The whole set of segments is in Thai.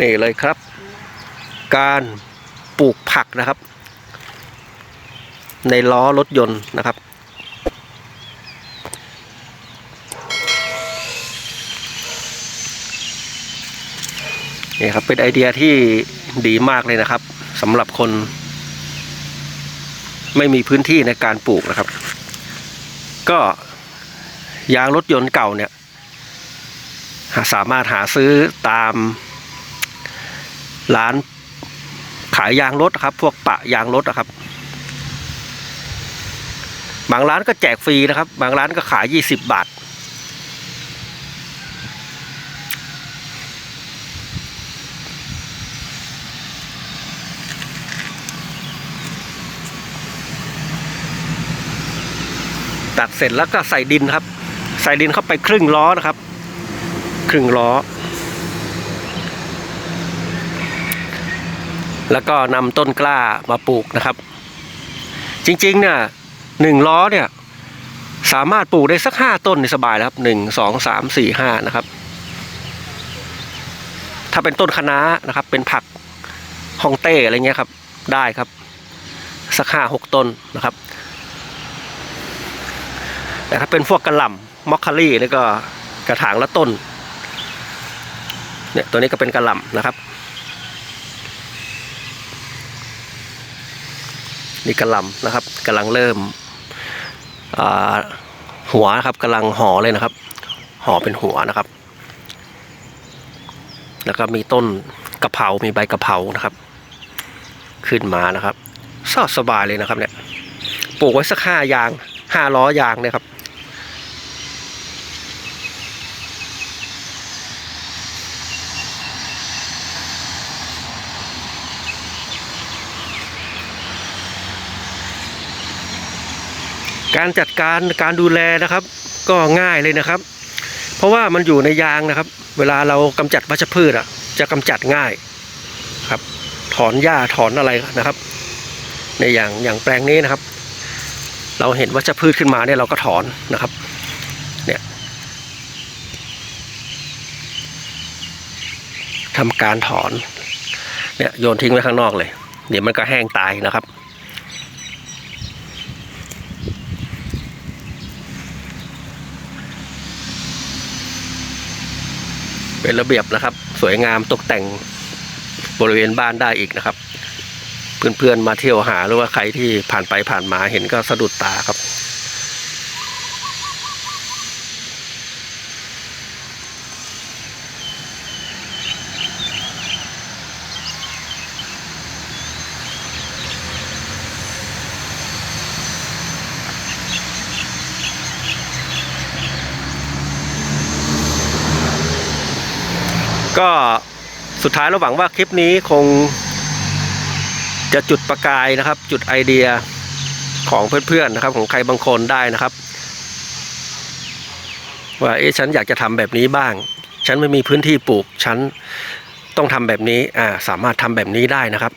นี่เลยครับ การปลูกผักนะครับ ในล้อรถยนต์นะครับ นี่ครับเป็นไอเดียที่ดีมากเลยนะครับสำหรับคน ไม่มีพื้นที่ในการปลูกนะครับ ก็ยางรถยนต์เก่าเนี่ย สามารถหาซื้อตาม ร้านขายยางรถครับ พวกปะยางรถนะครับ บางร้านก็แจกฟรีนะครับ บางร้านก็ขายยี่สิบบาท ตัดเสร็จแล้วก็ใส่ดินครับ ใส่ดินเข้าไปครึ่งล้อนะครับ ครึ่งล้อ แล้วก็นำต้นกล้ามาปลูกนะครับ จริงๆเนี่ยหนึ่งล้อเนี่ยสามารถปลูกได้สักห้าต้นนี่สบายแล้วครับหนึ่งสองสามสี่ห้านะครับ ถ้าเป็นต้นคะน้านะครับ เป็นผักฮองเต้อะไรเงี้ยครับ ได้ครับ สักห้าหกต้นนะครับ แต่ถ้าเป็นพวกกระหล่ำมอคคารี่แล้วก็กระถางละต้นเนี่ยตัวนี้ก็เป็นกระหล่ำนะครับ นี่กระลำนะครับกำลังเริ่มหัวนะครับกำลังห่อเลยนะครับห่อเป็นหัวนะครับ แล้วก็มีต้นกระเพรามีใบกระเพรานะครับ ขึ้นมานะครับสอดสบายเลยนะครับเนี่ยปลูกไว้สักห้ายางห้าล้อยางเนี่ยครับ การจัดการการดูแลนะครับ ก็ง่ายเลยนะครับ เพราะว่ามันอยู่ในยางนะครับ เวลาเรากำจัดวัชพืชอะ จะกำจัดง่ายครับ ถอนหญ้าถอนอะไรนะครับ ในอย่างอย่างแปลงนี้นะครับ เราเห็นวัชพืชขึ้นมาเนี่ยเราก็ถอนนะครับ เนี่ยทำการถอนเนี่ยโยนทิ้งไว้ข้างนอกเลย เดี๋ยวมันก็แห้งตายนะครับ เป็นระเบียบนะครับ สวยงามตกแต่งบริเวณบ้านได้อีกนะครับ เพื่อนๆมาเที่ยวหาหรือว่าใครที่ผ่านไปผ่านมาเห็นก็สะดุดตาครับ ก็สุดท้ายเราหวังว่าคลิปนี้คงจะจุดประกายนะครับ จุดไอเดียของเพื่อนๆนะครับ ของใครบางคนได้นะครับ ว่าเอ๊ะฉันอยากจะทำแบบนี้บ้าง ฉันไม่มีพื้นที่ปลูก ฉันต้องทำแบบนี้อ่าสามารถทำแบบนี้ได้นะครับ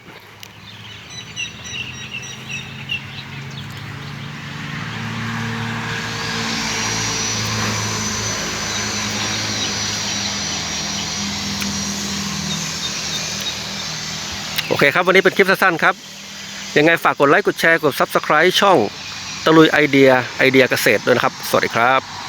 โอเคครับ วันนี้เป็นคลิปสั้นๆครับ ยังไงฝากกดไลค์กดแชร์กด Subscribe ช่องตะลุยไอเดียไอเดียเกษตรด้วยนะครับ สวัสดีครับ